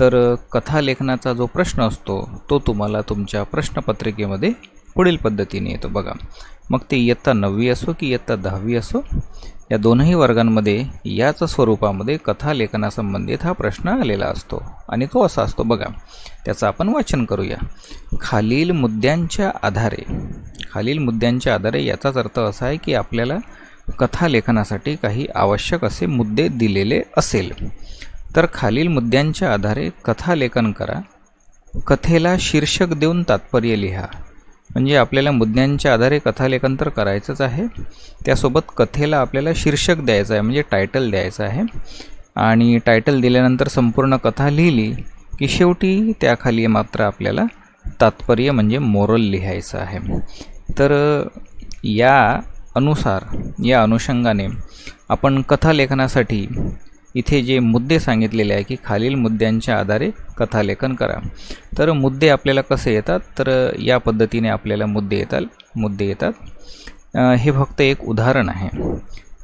तर कथा लेखनाचा जो प्रश्न असतो तो तुम्हाला तुमच्या प्रश्नपत्रिकेमध्ये पुढील पद्धतीने येतो. बघा मग ते इयत्ता नववी असो की इयत्ता दहावी असो या दोनही वर्गांमध्ये याच स्वरूपामध्ये कथा लेखनासंबंधित हा प्रश्न आलेला असतो आणि तो असा असतो. बघा त्याचं आपण वाचन करूया. खालील मुद्द्यांच्या आधारे खालील मुद्द्यांच्या आधारे याचाच अर्थ असा आहे की आपल्याला कथा लेखनासाठी काही आवश्यक असे मुद्दे दिलेले असेल. तर खालील मुद्द्यांच्या आधारे कथालेखन करा. कथेला शीर्षक देऊन तात्पर्य लिहा. म्हणजे आपल्याला मुद्द्यांच्या आधारे कथालेखन तर करायचंच आहे. त्यासोबत कथेला आपल्याला शीर्षक द्यायचं आहे म्हणजे टायटल द्यायचं आहे. आणि टायटल दिल्यानंतर संपूर्ण कथा लिहिली की शेवटी त्याखाली मात्र आपल्याला तात्पर्य म्हणजे मोरल लिहायचं आहे. तर या अनुसार या अनुषंगाने आपण कथालेखनासाठी इथे जे मुद्दे सांगितलेले आहे की खालील मुद्द्यांच्या आधारे कथालेखन करा. तर मुद्दे आपल्याला कसे येतात? तर या पद्धतीने आपल्याला मुद्दे येतात मुद्दे येतात. हे फक्त एक उदाहरण आहे.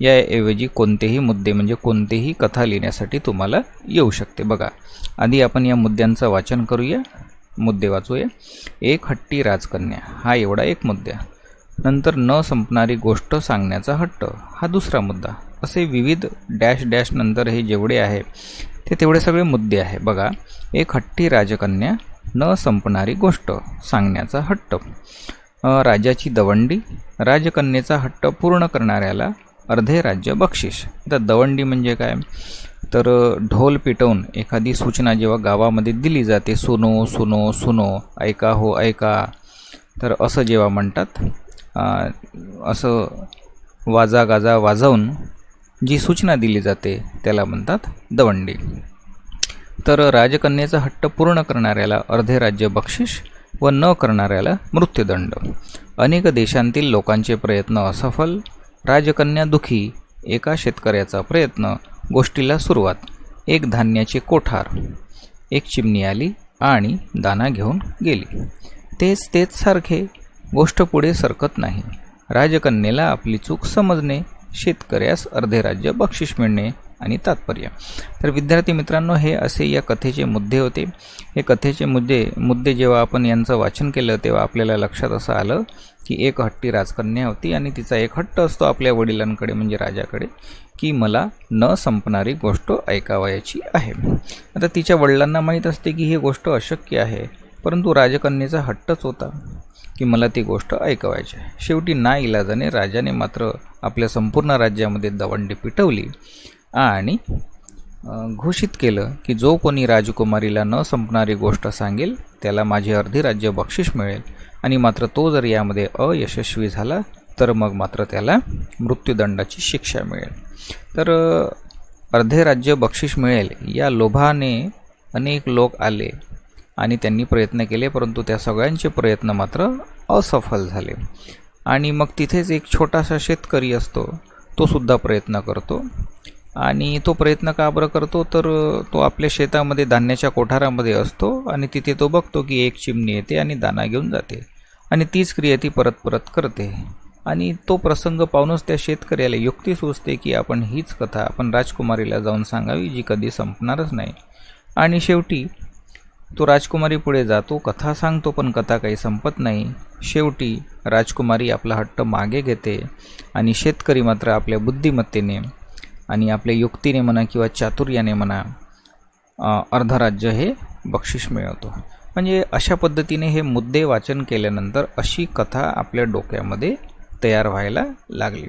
याऐवजी कोणतेही मुद्दे म्हणजे कोणतेही कथा लिहिण्यासाठी तुम्हाला येऊ शकते. बघा आधी आपण या मुद्द्यांचं वाचन करूया मुद्दे वाचूया. एक हट्टी राजकन्या हा एवढा एक मुद्दा. नंतर न संपणारी गोष्ट सांगण्याचा हट्ट. हा दुसरा मुद्दा. असे विविध डॅश डॅश नंतर हे जेवढे आहे ते तेवढे सगळे मुद्दे आहे. बघा एक हट्टी राजकन्या न संपणारी गोष्ट सांगण्याचा हट्ट. राजाची दवंडी राजकन्येचा हट्ट पूर्ण करणाऱ्याला अर्धे राज्य बक्षीस. आता दवंडी म्हणजे काय? तर ढोल पिटवून एखादी सूचना जेव्हा गावामध्ये दिली जाते सुनो सुनो सुनो ऐका हो ऐका. तर असं जेव्हा म्हणतात असं वाजा गाजा वाजवून जी सूचना दिली जाते त्याला म्हणतात दवंडी. तर राजकन्येचा हट्ट पूर्ण करणाऱ्याला अर्धे राज्य बक्षीस व न करणाऱ्याला मृत्यूदंड. अनेक देशांतील लोकांचे प्रयत्न असफल राजकन्या दुखी एका शेतकऱ्याचा प्रयत्न गोष्टीला सुरुवात एक धान्याचे कोठार एक चिमणी आली आणि दाना घेऊन गेली. तेच तेच सारखे गोष्ट पुढे सरकत नाही. राजकन्येला आपली चूक समजणे शेतकऱ्यास अर्धे राज्य बक्षीस मिळणे आणि तात्पर्य. तर विद्यार्थी मित्रांनो हे असे या कथेचे मुद्दे होते. हे कथेचे मुद्दे मुद्दे जेव्हा आपण यांचं वाचन केलं तेव्हा आपल्याला लक्षात असं आलं की एक हट्टी राजकन्या होती आणि तिचा एक हट्ट असतो आपल्या वडिलांकडे म्हणजे राजाकडे की मला न संपणारी गोष्ट ऐकावयाची आहे. आता तिच्या वडिलांना माहीत असते की ही गोष्ट अशक्य आहे परंतु राजकन्येचा हट्टच होता. की मला ती गोष्ट ऐकवायची आहे. शेवटी ना इलाजाने राजाने मात्र आपल्या संपूर्ण राज्यामध्ये दवंडी पिटवली आणि घोषित केलं की जो कोणी राजकुमारीला न संपणारी गोष्ट सांगेल त्याला माझे अर्धे राज्य बक्षीस मिळेल. आणि मात्र तो जर यामध्ये अयशस्वी झाला तर मग मात्र त्याला मृत्यूदंडाची शिक्षा मिळेल. तर अर्धे राज्य बक्षीस मिळेल या लोभाने अनेक लोक आले. आणि त्यांनी प्रयत्न केले परंतु त्या सगळ्यांचे प्रयत्न मात्र असफल झाले. आणि मग तिथेच एक छोटासा शेतकरी असतो तो सुद्धा प्रयत्न करतो. आणि तो प्रयत्न का बरं करतो? तर तो आपल्या शेतामध्ये धान्याच्या कोठारामध्ये असतो आणि तिथे तो बघतो की एक चिमणी येते आणि दाना घेऊन जाते. आणि तीच क्रिया ती परत परत करते. आणि तो प्रसंग पाहूनच त्या शेतकऱ्याला युक्ती सुचते की आपण हीच कथा आपण राजकुमारीला जाऊन सांगावी जी कधी संपणारच नाही. आणि शेवटी तो राजकुमारी पुढे जातो कथा सांगतो पण कथा काही संपत नाही. शेवटी राजकुमारी आपला हट्ट मागे घेते आणि शेतकरी मात्र आपल्या बुद्धिमत्तेने आणि आपल्या युक्तीने म्हणा किंवा चातुर्याने म्हणा अर्धराज्य हे बक्षीस मिळवतो. म्हणजे अशा पद्धतीने हे मुद्दे वाचन केल्यानंतर अशी कथा आपल्या डोक्यामध्ये तयार व्हायला लागली.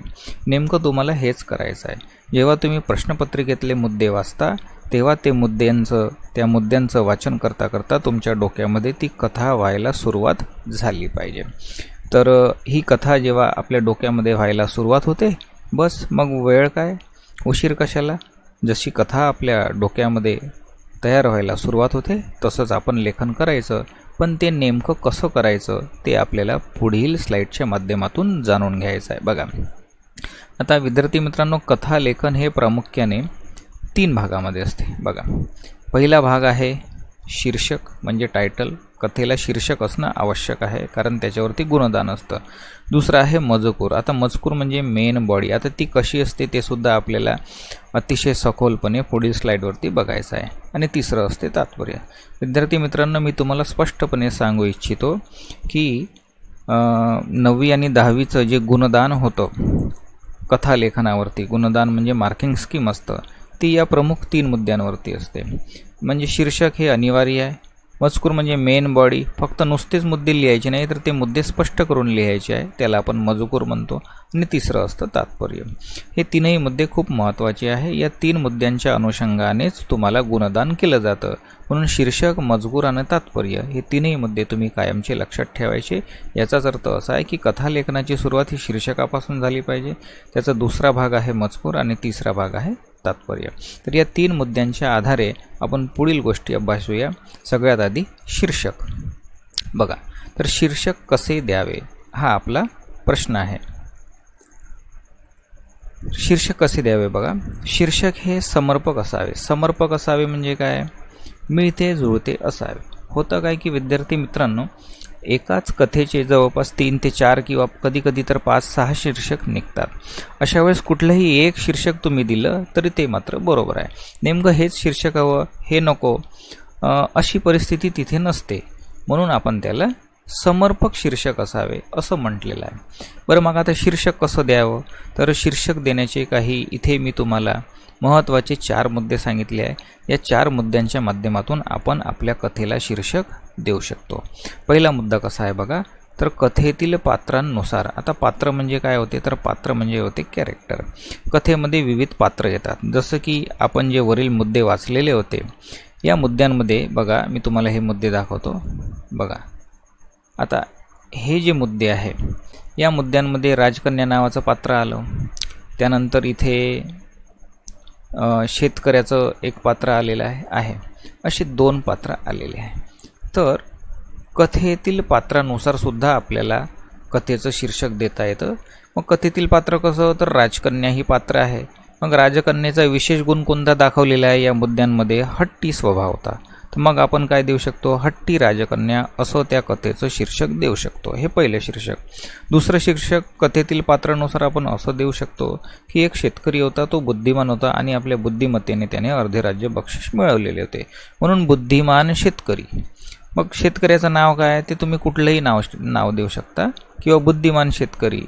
नेमकं तुम्हाला हेच करायचं आहे. जेव्हा तुम्ही प्रश्नपत्रिकेतले मुद्दे वाचता तेव्हा ते मुद्द्यांचं त्या मुद्द्यांचं वाचन करता करता तुमच्या डोक्यामध्ये ती कथा व्हायला सुरुवात झाली पाहिजे. तर ही कथा जेव्हा आपल्या डोक्यामध्ये व्हायला सुरुवात होते बस मग वेळ काय? उशीर कशाला? जशी कथा आपल्या डोक्यामध्ये तयार व्हायला सुरुवात होते तसंच आपण लेखन करायचं पण ते नेमकं कसं करायचं ते आपल्याला पुढील स्लाईडच्या माध्यमातून जाणून घ्यायचं आहे. बघा आता विद्यार्थी मित्रांनो कथा लेखन हे प्रामुख्याने तीन भागामध्ये असते. बघा. पहिला भाग आहे शीर्षक म्हणजे टायटल कथेला शीर्षक असणं आवश्यक आहे कारण त्याच्यावरती गुणदान असतं. दुसरं आहे मजकूर. आता मजकूर म्हणजे मेन बॉडी आता ती कशी असते ते सुद्धा आपल्याला अतिशय सखोलपणे पुढील स्लाईडवरती बघायचं आहे. आणि तिसरं असते तात्पर्य. विद्यार्थी मित्रांनो मी तुम्हाला स्पष्टपणे सांगू इच्छितो की नववी आणि दहावीचं जे गुणदान होतं कथालेखनावरती गुणदान म्हणजे मार्किंग स्कीम असतं. ती या प्रमुख तीन मुद्द्यांवरती असते. म्हणजे शीर्षक हे अनिवार्य आहे. मजकूर म्हणजे मेन बॉडी फक्त नुसतेच मुद्दे लिहायचे नाही तर ते मुद्दे स्पष्ट करून लिहायचे आहे. त्याला आपण मजकूर म्हणतो. आणि तिसरं असतं तात्पर्य. हे तीनही मुद्दे खूप महत्त्वाचे आहे. या तीन मुद्द्यांच्या अनुषंगानेच तुम्हाला गुणदान केलं जातं. म्हणून शीर्षक मजकूर आणि तात्पर्य हे तीनही मुद्दे तुम्ही कायमचे लक्षात ठेवायचे. याचाच अर्थ असा आहे की कथालेखनाची सुरुवात ही शीर्षकापासून झाली पाहिजे. त्याचा दुसरा भाग आहे मजकूर आणि तिसरा भाग आहे तात्पर्य. तर या तीन मुद्द्यांच्या आधारे आपण पुढील गोष्टी अभ्यासूया. सगळ्यात आधी शीर्षक. बघा तर शीर्षक कसे द्यावे? हा आपला प्रश्न आहे. शीर्षक कसे द्यावे बघा? शीर्षक हे समर्पक असावे. समर्पक असावे म्हणजे काय? मिळते जुळते असावे. होतं काय की विद्यार्थी मित्रांनो एकाच कथेचे जवळपास तीन ते चार किंवा कधी कधी तर पाच सहा शीर्षक निघतात. अशा वेळेस कुठलंही एक शीर्षक तुम्ही दिलं तरी ते मात्र बरोबर आहे. नेमकं हेच शीर्षक हवं हे नको अशी परिस्थिती तिथे नसते. म्हणून आपण त्याला समर्पक शीर्षक असावे असं म्हटलेलं आहे. बरं मग आता शीर्षक कसं द्यावं? तर शीर्षक देण्याचे काही इथे मी तुम्हाला महत्त्वाचे चार मुद्दे सांगितले आहे. या चार मुद्द्यांच्या माध्यमातून आपण आपल्या कथेला शीर्षक देऊ शकतो. पहिला मुद्दा कसा आहे बघा? तर कथेतील पात्रांनुसार. आता पात्र म्हणजे काय होते? तर पात्र म्हणजे होते कॅरेक्टर कथेमध्ये विविध पात्र येतात. जसं की आपण जे वरील मुद्दे वाचलेले होते या मुद्द्यांमध्ये बघा मी तुम्हाला हे मुद्दे दाखवतो. बघा. आता हे जे मुद्दे आहे या मुद्द्यांमध्ये राजकन्या नावाचं पात्र आलं. त्यानंतर इथे शेतकऱ्याचं एक पात्र आलेलं आहे आहे. असे दोन पात्र आलेले आहे. तर कथेतील पात्रानुसार सुद्धा आपल्याला कथेचं शीर्षक देता येतं. मग कथेतील पात्र कसं? तर राजकन्या ही पात्र आहे. मग राजकन्याचा विशेष गुण कोणता दाखवलेला आहे या मुद्द्यांमध्ये? हट्टी स्वभाव होता. तर मग आपण काय देऊ शकतो? हट्टी राजकन्या असं त्या कथेचं शीर्षक देऊ शकतो. हे पहिलं शीर्षक. दुसरं शीर्षक कथेतील पात्रानुसार आपण असं देऊ शकतो की एक शेतकरी होता तो बुद्धिमान होता आणि आपल्या बुद्धिमत्तेने त्याने अर्धे राज्य बक्षीस मिळवलेले होते. म्हणून बुद्धिमान शेतकरी. मग शेतकऱ्याचं नाव काय ते तुम्ही कुठलंही नाव नाव देऊ शकता किंवा बुद्धिमान शेतकरी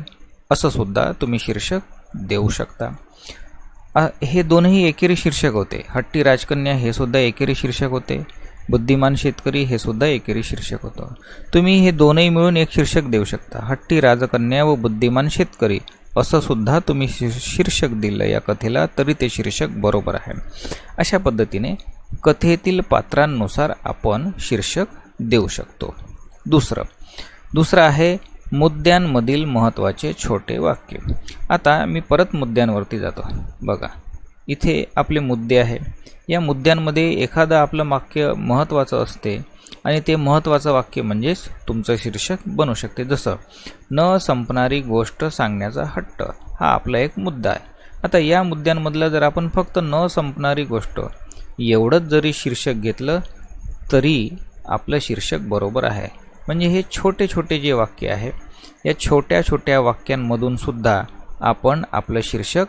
असं सुद्धा तुम्ही शीर्षक देऊ शकता. हे दोनही एकेरी शीर्षक होते. हट्टी राजकन्या हे सुद्धा एकेरी शीर्षक होते. बुद्धिमान शेतकरी हे सुद्धा एकेरी शीर्षक होतं. तुम्ही हे दोनही मिळून एक शीर्षक देऊ शकता. हट्टी राजकन्या व बुद्धिमान शेतकरी असं सुद्धा तुम्ही शीर्षक दिलं या कथेला तरी ते शीर्षक बरोबर आहे. अशा पद्धतीने कथेतील पात्रांनुसार आपण शीर्षक देऊ शकतो. दुसरं. दुसरं आहे मुद्द्यांमधील महत्त्वाचे छोटे वाक्य. आता मी परत मुद्द्यांवरती जातो. बघा इथे आपले मुद्दे आहे. या मुद्द्यांमध्ये एखादं आपलं वाक्य महत्त्वाचं असते आणि ते महत्त्वाचं वाक्य म्हणजेच तुमचं शीर्षक बनू शकते. जसं न संपणारी गोष्ट सांगण्याचा हट्ट हा आपला एक मुद्दा आहे. आता या मुद्द्यांमधलं जर आपण फक्त न संपणारी गोष्ट एवढंच जरी शीर्षक घेतलं तरी आपलं शीर्षक बरोबर आहे. म्हणजे हे छोटे छोटे जे वाक्य आहे या छोट्या छोट्या वाक्यांमधून सुद्धा आपण आपलं शीर्षक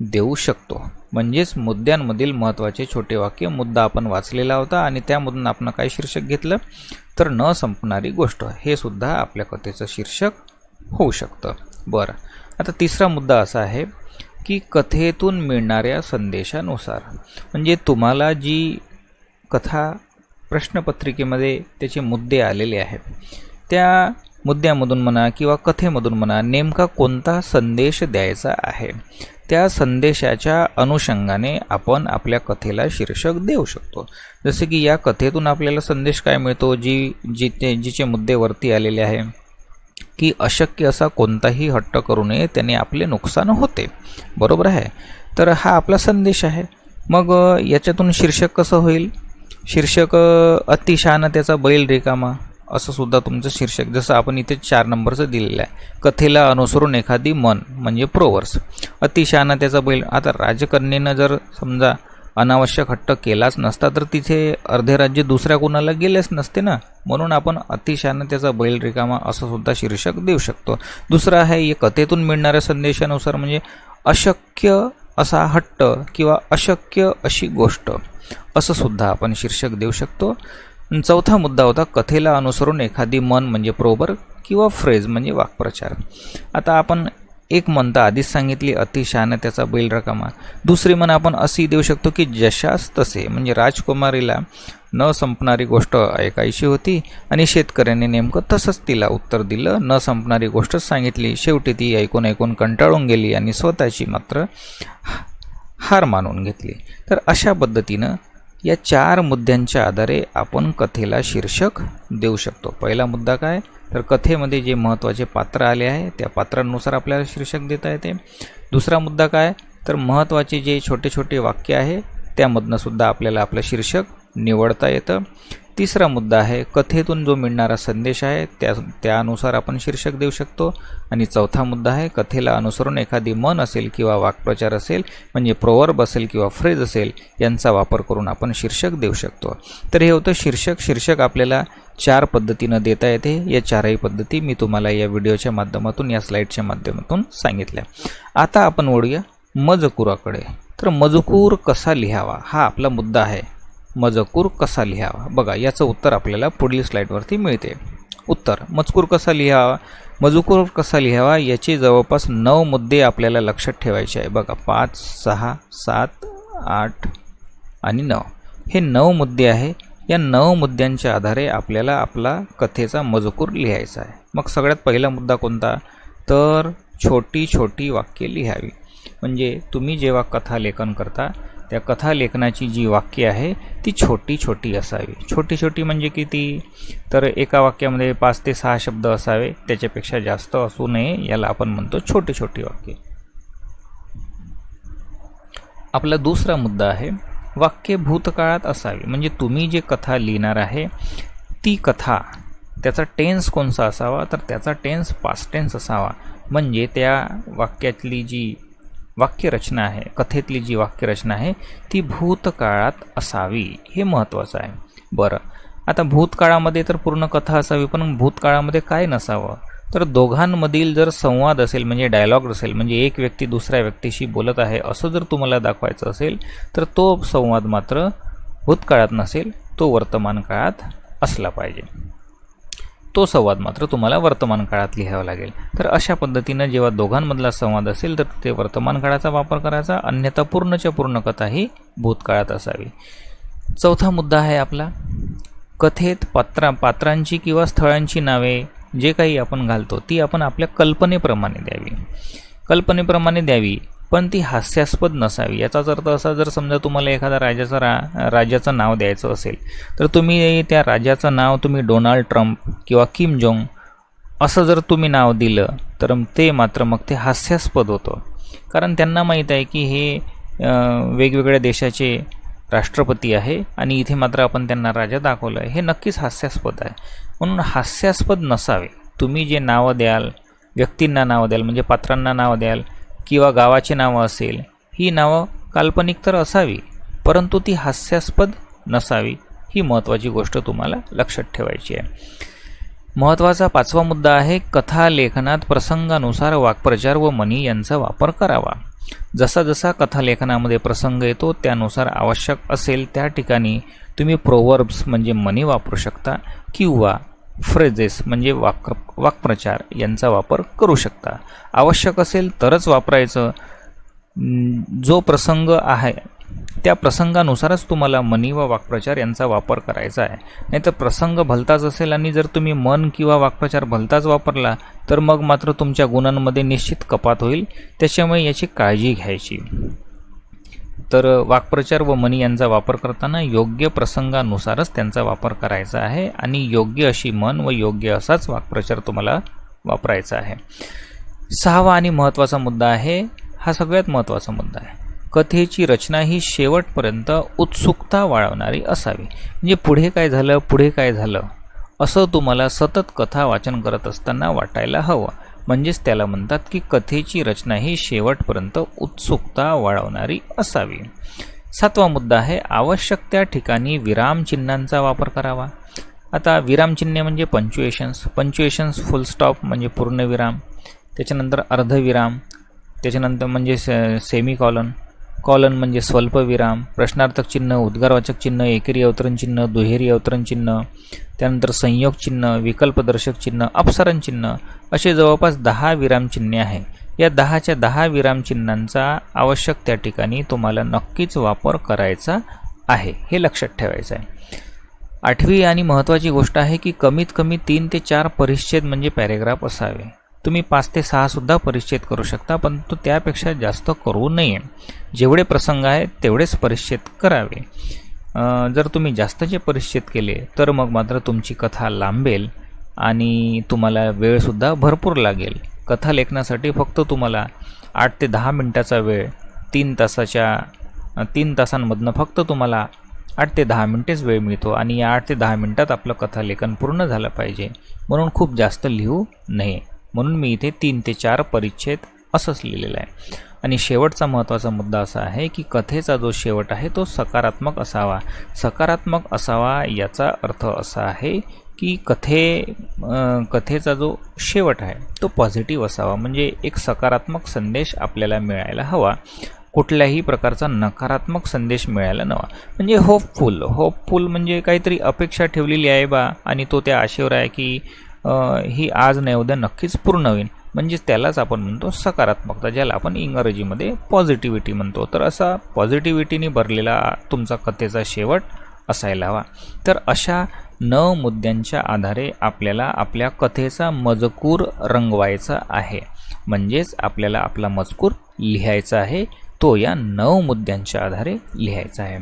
देऊ शकतो. म्हणजेच मुद्द्यांमधील महत्त्वाचे छोटे वाक्य मुद्दा आपण वाचलेला होता आणि त्यामधून आपण काय शीर्षक घेतलं? तर न संपणारी गोष्ट. हे सुद्धा आपल्या कथेचं शीर्षक होऊ शकतं. बरं. आता तिसरा मुद्दा असा आहे की कथेतून मिळणाऱ्या संदेशानुसार. म्हणजे तुम्हाला जी कथा प्रश्नपत्रिकेमध्ये त्याचे मुद्दे आलेले आहेत. त्या मुद्द्यामधून म्हणा किंवा कथेमधून म्हणा नेमका कोणता संदेश द्यायचा आहे? त्या संदेशाच्या अनुषंगाने आपण आपल्या कथेला शीर्षक देऊ शकतो. जसे की या कथेतून आपल्याला संदेश काय मिळतो? जी जिथे जिचे मुद्दे वरती आलेले आहे. की अशक्य असा कोणताही हट्ट करू नये त्याने आपले नुकसान होते. बरोबर आहे? तर हा आपला संदेश आहे. मग याच्यातून शीर्षक कसं होईल? शीर्षक अतिशहाणा त्याचा बैल रिकामा असं सुद्धा तुमचं शीर्षक जसं आपण इथे चार नंबरचं दिलेलं आहे. कथेला अनुसरून एखादी मन म्हणजे प्रोवर्स. अतिशहाणा त्याचा बैल आता राजकन्येनं जर समजा अनावश्यक हट्ट केलाच नसता तर तिथे अर्धे राज्य दुसऱ्या कोणाला गेलेच नसते ना? म्हणून आपण अतिशयानं त्याचा बैल रिकामा असं सुद्धा शीर्षक देऊ शकतो. दुसरं आहे या कथेतून मिळणाऱ्या संदेशानुसार म्हणजे अशक्य असा हट्ट किंवा अशक्य अशी गोष्ट असं सुद्धा आपण शीर्षक देऊ शकतो. चौथा मुद्दा होता कथेला अनुसरून एखादी मन म्हणजे प्रोबर किंवा फ्रेज म्हणजे वाक्प्रचार. आता आपण एक म्हणता आधीच सांगितली अतिशहानं त्याचा बैल रकामा. दुसरी म्हण आपण अशी देऊ शकतो की जशास तसे म्हणजे राजकुमारीला न संपणारी गोष्ट ऐकायची होती आणि शेतकऱ्याने नेमकं तसंच तिला उत्तर दिलं. न संपणारी गोष्टच सांगितली. शेवटी ती ऐकून ऐकून कंटाळून गेली आणि स्वतःची मात्र हार मानून घेतली. तर अशा पद्धतीनं या चार मुद्द्यांच्या आधारे आपण कथेला शीर्षक देऊ शकतो. पहिला मुद्दा काय? तर कथेमध्ये जे महत्त्वाचे पात्र आले आहे त्या पात्रांनुसार आपल्याला शीर्षक देता येते. दुसरा मुद्दा काय? तर महत्त्वाचे जे छोटे छोटे वाक्य आहे त्यामधनं सुद्धा आपल्याला आपलं शीर्षक निवडता येतं. तिसरा मुद्दा आहे कथेतून जो मिळणारा संदेश आहे त्या त्यानुसार आपण शीर्षक देऊ शकतो. आणि चौथा मुद्दा आहे कथेला अनुसरून एखादी मन असेल किंवा वाक्प्रचार असेल म्हणजे प्रोवर्ब असेल किंवा फ्रेज असेल यांचा वापर करून आपण शीर्षक देऊ शकतो. तर हे होतं शीर्षक. शीर्षक आपल्याला चार पद्धतीनं देता येते. या चारही पद्धती मी तुम्हाला या व्हिडिओच्या माध्यमातून या स्लाईडच्या माध्यमातून सांगितल्या. आता आपण ओढूया मजकुराकडे. तर मजकूर कसा लिहावा? हा आपला मुद्दा आहे. मजकूर कसा लिहावा? बघा याचं उत्तर आपल्याला पुढील स्लाईडवरती मिळते. उत्तर मजकूर कसा लिहावा? मजकूर कसा लिहावा याचे जवळपास नऊ मुद्दे आपल्याला लक्षात ठेवायचे आहे. बघा पाच सहा सात आठ आणि नऊ. हे नऊ मुद्दे आहे. या नऊ मुद्द्यांच्या आधारे आपल्याला आपला कथेचा मजकूर लिहायचा आहे. मग सगळ्यात पहिला मुद्दा कोणता? तर छोटी छोटी वाक्ये लिहावी. म्हणजे तुम्ही जेव्हा कथा लेखन करता त्या कथा लेखनाची जी वाक्य आहे ती छोटी छोटी असावी. छोटी छोटी म्हणजे किती? तर एका वाक्यामध्ये पाच ते सहा शब्द असावे त्याच्यापेक्षा जास्त असू नये याला आपण म्हणतो छोटी छोटी वाक्य. आपला दुसरा मुद्दा आहे वाक्य भूतकाळात असावी. म्हणजे तुम्ही जे कथा लिहिणार आहे ती कथा त्याचा टेन्स कोणता असावा? तर त्याचा टेन्स पास्ट टेन्स असावा. म्हणजे त्या वाक्यातली जी वाक्यरचना आहे कथेतली जी वाक्यरचना आहे ती भूतकाळात असावी हे महत्त्वाचं आहे. बरं आता भूतकाळामध्ये तर पूर्ण कथा असावी पण भूतकाळामध्ये काय नसावं? तर दोघांमधील जर संवाद असेल म्हणजे डायलॉग असेल म्हणजे एक व्यक्ती दुसऱ्या व्यक्तीशी बोलत आहे असं जर तुम्हाला दाखवायचं असेल तर तो संवाद मात्र भूतकाळात नसेल तो वर्तमान काळात असला पाहिजे. तो संवाद मात्र तुम्हाला वर्तमान काळात लिहावा लागेल. तर अशा पद्धतीनं जेव्हा दोघांमधला संवाद असेल तर ते वर्तमान काळाचा वापर करायचा अन्यथा पूर्णच्या पूर्ण कथा ही भूतकाळात असावी. चौथा मुद्दा आहे आपला कथेत पात्रा पात्रांची किंवा स्थळांची नावे जे काही आपण घालतो ती आपण आपल्या कल्पनेप्रमाणे द्यावी. कल्पनेप्रमाणे द्यावी. पण ती हास्यास्पद नसावी. याचाच अर्थ असा जर समजा तुम्हाला एखादा राजाचा रा राजाचं नाव द्यायचं असेल तर तुम्ही त्या राजाचं नाव तुम्ही डोनाल्ड ट्रम्प किंवा किम जोंग असं जर तुम्ही नाव दिलं तर ते मात्र मग ते हास्यास्पद होतं. कारण त्यांना माहीत आहे की हे वेगवेगळ्या देशाचे राष्ट्रपती आहे आणि इथे मात्र आपण त्यांना राजा दाखवलं आहे. हे नक्कीच हास्यास्पद आहे. म्हणून हास्यास्पद नसावे. तुम्ही जे नावं द्याल व्यक्तींना नावं द्याल म्हणजे पात्रांना नावं द्याल किंवा गावाची नावं असेल ही नावं काल्पनिक तर असावी परंतु ती हास्यास्पद नसावी ही महत्त्वाची गोष्ट तुम्हाला लक्षात ठेवायची आहे. महत्त्वाचा पाचवा मुद्दा आहे कथा लेखनात प्रसंगानुसार वाक्प्रचार व मनी यांचा वापर करावा. जसा जसा कथालेखनामध्ये प्रसंग येतो त्यानुसार आवश्यक असेल त्या ठिकाणी तुम्ही प्रोवर्ब्स म्हणजे मनी वापरू शकता किंवा फ्रेजेस म्हणजे वाक वाक्प्रचार यांचा वापर करू शकता. आवश्यक असेल तरच वापरायचं. जो प्रसंग आहे त्या प्रसंगानुसारच तुम्हाला मनी व वाक्प्रचार यांचा वापर करायचा आहे. नाहीतर प्रसंग भलताच असेल आणि जर तुम्ही मन किंवा वाक्प्रचार भलताच वापरला तर मग मात्र तुमच्या गुणांमध्ये निश्चित कपात होईल. त्याच्यामुळे याची काळजी घ्यायची. तर वाक्प्रचार व मनी यांचा वापर करताना योग्य प्रसंगानुसारच त्यांचा वापर करायचा आहे आणि योग्य अशी मन व योग्य असाच वाक्प्रचार तुम्हाला वापरायचा आहे. सहावा आणि महत्त्वाचा मुद्दा आहे हा सगळ्यात महत्त्वाचा मुद्दा आहे. कथेची रचना ही शेवटपर्यंत उत्सुकता वाढवणारी असावी. म्हणजे पुढे काय झालं पुढे काय झालं असं तुम्हाला सतत कथा वाचन करत असताना वाटायला हवं. म्हणजेच त्याला म्हणतात की कथेची रचना ही शेवटपर्यंत उत्सुकता वाढवणारी असावी. सातवा मुद्दा आहे आवश्यक त्या ठिकाणी विरामचिन्हांचा वापर करावा. आता विरामचिन्हे म्हणजे पंच्युएशन्स. पंच्युएशन्स फुल स्टॉप म्हणजे पूर्णविराम त्याच्यानंतर अर्धविराम. त्याच्यानंतर म्हणजे से सेमी कॉलन कॉलन म्हणजे स्वल्पविराम प्रश्नार्थक चिन्ह उद्गारवाचक चिन्ह एकेरी अवतरण चिन्ह दुहेरी अवतरण चिन्ह. त्यानंतर संयोग चिन्ह विकल्पदर्शक चिन्ह अपसरण चिन्ह. असे जवळपास दहा विरामचिन्हे आहे या दहाच्या दहा विरामचिन्हांचा आवश्यक त्या ठिकाणी तुम्हाला नक्कीच वापर करायचा आहे हे लक्षात ठेवायचं आहे. आठवी आणि महत्त्वाची गोष्ट आहे की कमीत कमी तीन ते चार परिच्छेद म्हणजे पॅरेग्राफ असावे. तुम्ही पाच ते सहासुद्धा परिच्छेद करू शकता परंतु त्यापेक्षा जास्त करू नये. जेवढे प्रसंग आहेत तेवढेच परिच्छेद करावे. जर तुम्ही जास्तचे परिच्छेद केले तर मग मात्र तुमची कथा लांबेल. आणि तुम्हाला वेळसुद्धा भरपूर लागेल. कथा लेखनासाठी फक्त तुम्हाला आठ ते दहा मिनटाचा वेळ तीन तासाच्या तीन तासांमधनं फक्त तुम्हाला आठ ते दहा मिनटेच वेळ मिळतो आणि या आठ ते दहा मिनटात आपलं कथालेखन पूर्ण झालं पाहिजे. म्हणून खूप जास्त लिहू नये. म्हणून मी इथे तीन ते चार परिच्छेद असंच लिहिलेलं आहे. आणि शेवटचा महत्त्वाचा मुद्दा असा आहे की कथेचा जो शेवट आहे तो सकारात्मक असावा. सकारात्मक असावा याचा अर्थ असा आहे की कथे कथेचा जो शेवट आहे तो पॉझिटिव्ह असावा. म्हणजे एक सकारात्मक संदेश आपल्याला मिळायला हवा. कुठल्याही प्रकारचा नकारात्मक संदेश मिळायला नवा. म्हणजे होपफुल होपफुल म्हणजे काहीतरी अपेक्षा ठेवलेली आहे बा आणि तो त्या आशेवर आहे की ही आज नाही उद्या नक्कीच पूर्ण होईल. म्हणजेच त्यालाच आपण म्हणतो सकारात्मकता ज्याला आपण इंग्रजीमध्ये पॉझिटिव्हिटी म्हणतो. तर असा पॉझिटिव्हिटीने भरलेला तुमचा कथेचा शेवट असायला हवा. तर अशा नऊ मुद्द्यांच्या आधारे आपल्याला आपल्या कथेचा मजकूर रंगवायचा आहे. म्हणजेच आपल्याला आपला मजकूर लिहायचा आहे तो या नऊ मुद्द्यांच्या आधारे लिहायचा आहे.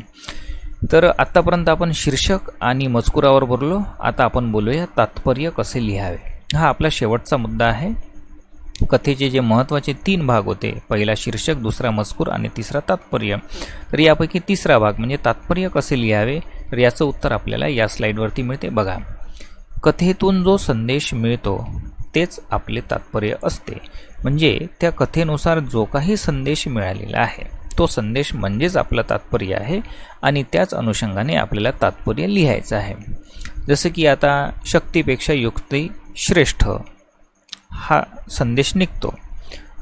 तर आत्तापर्यंत आपण शीर्षक आणि मजकुरावर बोललो. आता आपण बोलूया तात्पर्य कसे लिहावे. हा आपला शेवटचा मुद्दा आहे. कथेचे जे महत्त्वाचे तीन भाग होते. पहिला शीर्षक दुसरा मजकूर आणि तिसरा तात्पर्य. तर यापैकी तिसरा भाग म्हणजे तात्पर्य कसे लिहावे? तर याचं उत्तर आपल्याला या स्लाईडवरती मिळते. बघा. कथेतून जो संदेश मिळतो तेच आपले तात्पर्य असते. म्हणजे त्या कथेनुसार जो काही संदेश मिळालेला आहे तो संदेश म्हणजेच आपलं तात्पर्य आहे आणि त्याच अनुषंगाने आपल्याला तात्पर्य लिहायचं आहे. जसं की आता शक्तीपेक्षा युक्ती श्रेष्ठ. हा संदेश निघतो.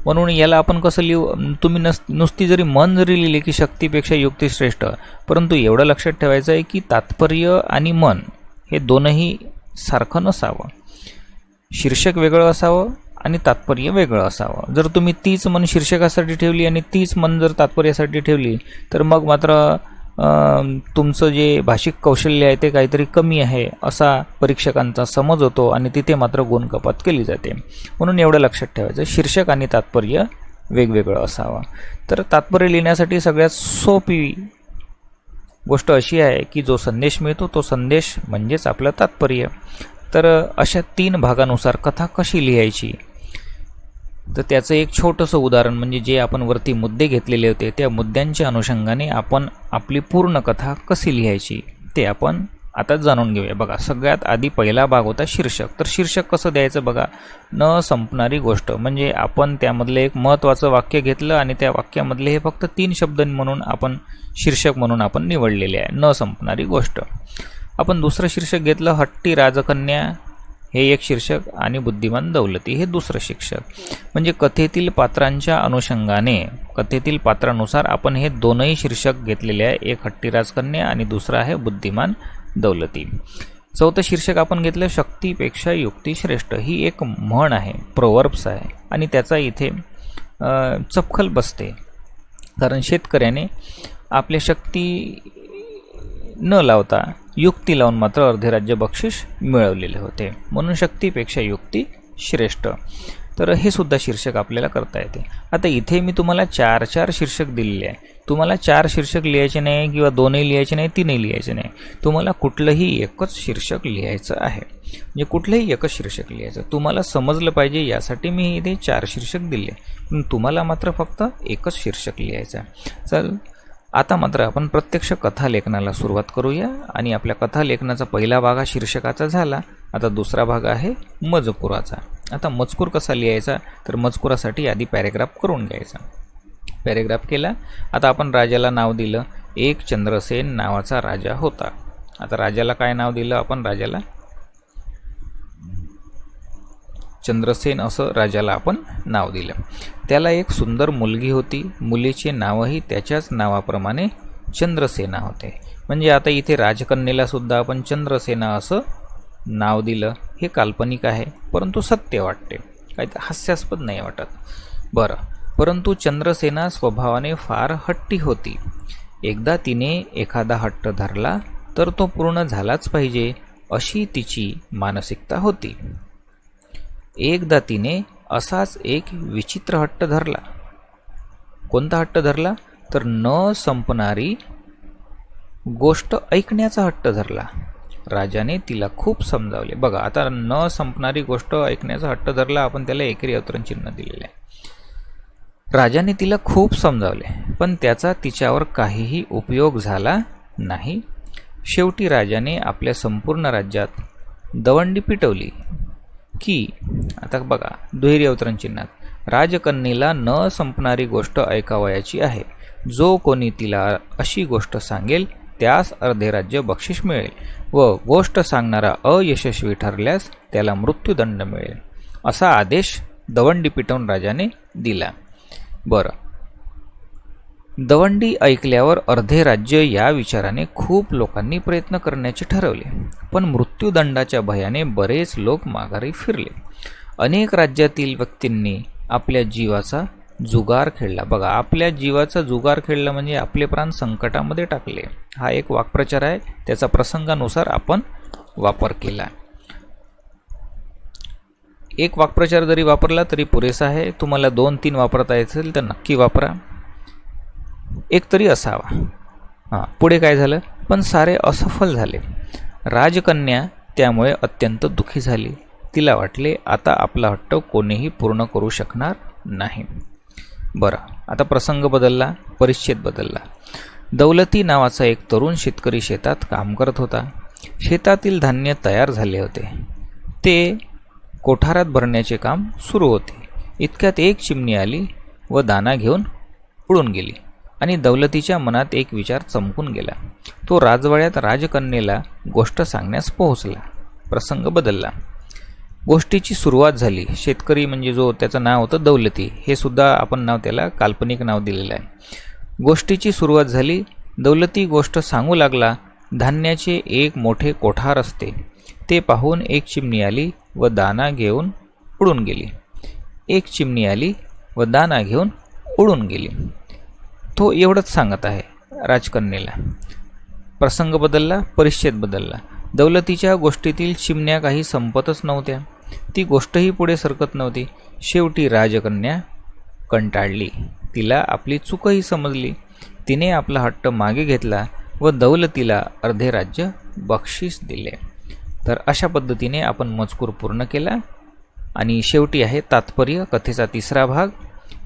म्हणून याला आपण कसं लिहू? तुम्ही नस नुसती जरी मन जरी लिहिले की शक्तीपेक्षा युक्ती श्रेष्ठ परंतु एवढं लक्षात ठेवायचं आहे की तात्पर्य आणि मन हे दोनही सारखं नसावं. शीर्षक वेगळं असावं आणि तात्पर्य वेगळं असावं. जर तुम्ही तीच मन शीर्षकासाठी ठेवली आणि तीच मन जर तात्पर्यासाठी ठेवली तर मग मात्र तुमचं जे भाषिक कौशल्य आहे ते काहीतरी कमी आहे असा परीक्षकांचा समज होतो आणि तिथे मात्र गुणकपात केली जाते. म्हणून एवढं लक्षात ठेवायचं शीर्षक आणि तात्पर्य वेगवेगळं असावं. तर तात्पर्य लिहिण्यासाठी सगळ्यात सोपी गोष्ट अशी आहे की जो संदेश मिळतो तो संदेश म्हणजेच आपलं तात्पर्य. तर अशा तीन भागानुसार कथा कशी लिहायची? तर त्याचं एक छोटंसं उदाहरण म्हणजे जे आपण वरती मुद्दे घेतलेले होते त्या मुद्द्यांच्या अनुषंगाने आपण आपली पूर्ण कथा कशी लिहायची ते आपण आता जाणून घेऊया. बघा सगळ्यात आधी पहिला भाग होता शीर्षक. तर शीर्षक कसं द्यायचं बघा? न संपणारी गोष्ट. म्हणजे आपण त्यामधलं एक महत्त्वाचं वाक्य घेतलं आणि त्या वाक्यामधले हे फक्त तीन शब्द म्हणून आपण शीर्षक म्हणून आपण निवडलेले आहे. न संपणारी गोष्ट. आपण दुसरं शीर्षक घेतलं हट्टी राजकन्या हे एक शीर्षक आणि बुद्धिमान दौलती हे दुसरं शीर्षक. म्हणजे कथेतील पात्रांच्या अनुषंगाने कथेतील पात्रानुसार आपण हे दोनही शीर्षक घेतलेले आहे. एक हट्टी राजकन्या आणि दुसरं आहे बुद्धिमान दौलती. चौथं शीर्षक आपण घेतलं शक्तीपेक्षा युक्ती श्रेष्ठ. ही एक म्हण आहे प्रोवर्ब्स आहे. आणि त्याचा इथे चपखल बसते. कारण शेतकऱ्याने आपल्या शक्ती न लावता युक्ती लावून मात्र अर्धे राज्य बक्षीस मिळवलेले होते. म्हणून शक्तीपेक्षा युक्ती श्रेष्ठ. तर हे सुद्धा शीर्षक आपल्याला करता येते. आता इथे मी तुम्हाला चार चार शीर्षक दिलेले आहे. तुम्हाला चार शीर्षक लिहायचे नाही किंवा दोनही लिहायचे नाही तीनही लिहायचे नाही. तुम्हाला कुठलंही एकच शीर्षक लिहायचं आहे. म्हणजे कुठलंही एकच शीर्षक लिहायचं. तुम्हाला समजलं पाहिजे यासाठी मी इथे चार शीर्षक दिले. पण तुम्हाला मात्र फक्त एकच शीर्षक लिहायचं चल आता मात्र आपण प्रत्यक्ष कथालेखनाला सुरुवात करूया आणि आपल्या कथा लेखनाचा पहिला भाग हा शीर्षकाचा झाला. आता दुसरा भाग आहे मजकुराचा. आता मजकूर कसा लिहायचा? तर मजकुरासाठी आधी पॅरेग्राफ करून घ्यायचा. पॅरेग्राफ केला. आता आपण राजाला नाव दिलं. एक चंद्रसेन नावाचा राजा होता. आता राजाला काय नाव दिलं? आपण राजाला चंद्रसेन असं राजाला आपण नाव दिलं. त्याला एक सुंदर मुलगी होती. मुलीचे नावही त्याच्याच नावाप्रमाणे चंद्रसेना होते. म्हणजे आता इथे राजकन्येला सुद्धा आपण चंद्रसेना असं नाव दिलं. हे काल्पनिक आहे परंतु सत्य वाटते. काही हास्यास्पद नाही वाटत. बरं परंतु चंद्रसेना स्वभावाने फार हट्टी होती. एकदा तिने एखादा हट्ट धरला तर तो पूर्ण झालाच पाहिजे अशी तिची मानसिकता होती. एकदा तिने असाच एक विचित्र हट्ट धरला. कोणता हट्ट धरला? तर न संपणारी गोष्ट ऐकण्याचा हट्ट धरला. राजाने तिला खूप समजावले. बघा आता न संपणारी गोष्ट ऐकण्याचा हट्ट धरला आपण त्याला एकरी अवतरण चिन्ह दिलेलं आहे. राजाने तिला खूप समजावले पण त्याचा तिच्यावर काहीही उपयोग झाला नाही. शेवटी राजाने आपल्या संपूर्ण राज्यात दवंडी पिटवली. की आता बघा दुहेरी अवतरण चिन्हात राजकन्येला न संपणारी गोष्ट ऐकावयाची आहे. जो कोणी तिला अशी गोष्ट सांगेल त्यास अर्धे राज्य बक्षीस मिळेल व गोष्ट सांगणारा अयशस्वी ठरल्यास त्याला मृत्यूदंड मिळेल असा आदेश दवंडी पिटवून राजाने दिला. बरं दवंडी ऐकल्यावर अर्धे राज्य या विचाराने खूप लोकांनी प्रयत्न करण्याचे ठरवले. पण मृत्यूदंडाच्या भयाने बरेच लोक माघारी फिरले. अनेक राज्यातील व्यक्तींनी आपल्या जीवाचा जुगार खेळला. बघा आपल्या जीवाचा जुगार खेळला म्हणजे आपले प्राण संकटामध्ये टाकले. हा एक वाक्प्रचार आहे. त्याचा प्रसंगानुसार आपण वापर केला. एक वाक्प्रचार जरी वापरला तरी पुरेसा आहे. तुम्हाला दोन तीन वापरता असेल तर नक्की वापरा. एक तरी असावा. हां पुढे काय झालं? पण सारे असफल झाले. राजकन्या त्यामुळे अत्यंत दुःखी झाली. तिला वाटले आता आपला हट्ट कोणीही पूर्ण करू शकणार नाही. बरं आता प्रसंग बदलला परिच्छेद बदलला. दौलती नावाचा एक तरुण शेतकरी शेतात काम करत होता. शेतातील धान्य तयार झाले होते. ते कोठारात भरण्याचे काम सुरू होते. इतक्यात एक चिमणी आली व दाना घेऊन उडून गेली. आणि दौलतीच्या मनात एक विचार चमकून गेला. तो राजवाड्यात राजकन्येला गोष्ट सांगण्यास पोहोचला. प्रसंग बदलला. गोष्टीची सुरुवात झाली. शेतकरी म्हणजे जो त्याचं नाव होतं दौलती. हे सुद्धा आपण नाव त्याला काल्पनिक नाव दिलेलं आहे. गोष्टीची सुरुवात झाली. दौलती गोष्ट सांगू लागला. धान्याचे एक मोठे कोठार असते. ते पाहून एक चिमणी आली व दाना घेऊन उडून गेली. एक चिमणी आली व दाना घेऊन उडून गेली. तो एवढंच सांगत आहे राजकन्येला प्रसंग बदलला परिच्छेद बदलला. दौलतीच्या गोष्टीतील चिमण्या काही संपतच नव्हत्या. ती गोष्टही पुढे सरकत नव्हती. शेवटी राजकन्या कंटाळली. तिला आपली चूकही समजली. तिने आपला हट्ट मागे घेतला व दौलतीला अर्धे राज्य बक्षीस दिले. तर अशा पद्धतीने आपण मजकूर पूर्ण केला आणि शेवटी आहे तात्पर्य कथेचा तिसरा भाग.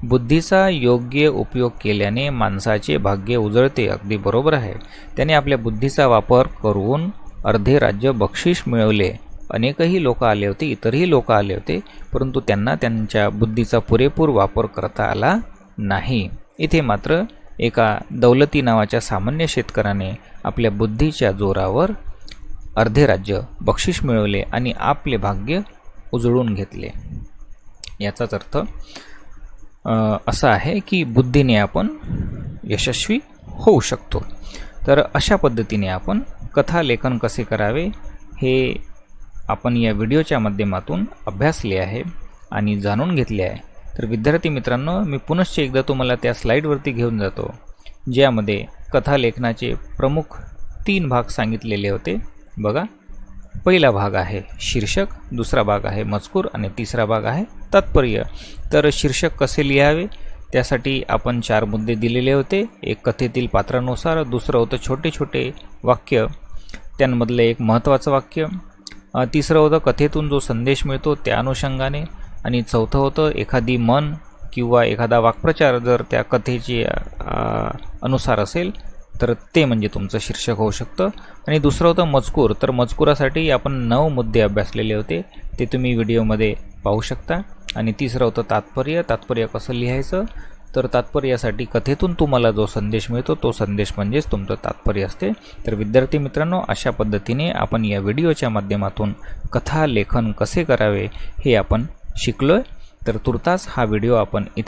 बुद्धीचा योग्य उपयोग केल्याने माणसाचे भाग्य उजळते अगदी बरोबर आहे. त्याने आपल्या बुद्धीचा वापर करून अर्धे राज्य बक्षीस मिळवले. अनेकही लोक आले होते इतरही लोक आले होते परंतु त्यांना त्यांच्या बुद्धीचा पुरेपूर वापर करता आला नाही. इथे मात्र एका दौलती नावाच्या सामान्य शेतकऱ्याने आपल्या बुद्धीच्या जोरावर अर्धे राज्य बक्षीस मिळवले आणि आपले भाग्य उजळून घेतले. याचाच अर्थ असं आहे की बुद्धीने आपण यशस्वी होऊ शकतो. तर अशा पद्धतीने आपण कथा लेखन कसे करावे हे आपण या व्हिडिओच्या माध्यमातून अभ्यासले आहे आणि जाणून घेतले आहे. तर विद्यार्थी मित्रांनो मी पुनश्च एकदा तुम्हाला त्या स्लाईडवरती घेऊन जातो ज्यामध्ये कथा लेखनाचे प्रमुख तीन भाग सांगितलेले होते. बघा पहिला भाग आहे शीर्षक दुसरा भाग आहे मजकूर आणि तिसरा भाग आहे तात्पर्य. तर शीर्षक कसे लिहावे? त्यासाठी आपण चार मुद्दे दिलेले होते. एक कथेतील पात्रानुसार दुसरं होतं छोटे छोटे वाक्य. त्यांमधलं एक महत्त्वाचं वाक्य. तिसरं होतं कथेतून जो संदेश मिळतो त्या अनुषंगाने. आणि चौथं होतं एखादी मन किंवा एखादा वाक्प्रचार जर त्या कथेची अनुसार असेल तर ते म्हणजे तुमचं शीर्षक होऊ शकतं. आणि दुसरं होतं मजकूर. तर मजकुरासाठी आपण नऊ मुद्दे अभ्यासलेले होते. ते तुम्ही व्हिडिओमध्ये पाहू शकता. आणि तिसरं होतं तात्पर्य. तात्पर्य कसं लिहायचं? तर तात्पर्यासाठी कथेतून तुम्हाला जो संदेश मिळतो तो संदेश म्हणजेच तुमचं तात्पर्य असते. तर विद्यार्थी मित्रांनो अशा पद्धतीने आपण या व्हिडिओच्या माध्यमातून कथा लेखन कसे करावे हे आपण शिकलो तर तुर्तास हा व्हिडिओ आपण इथे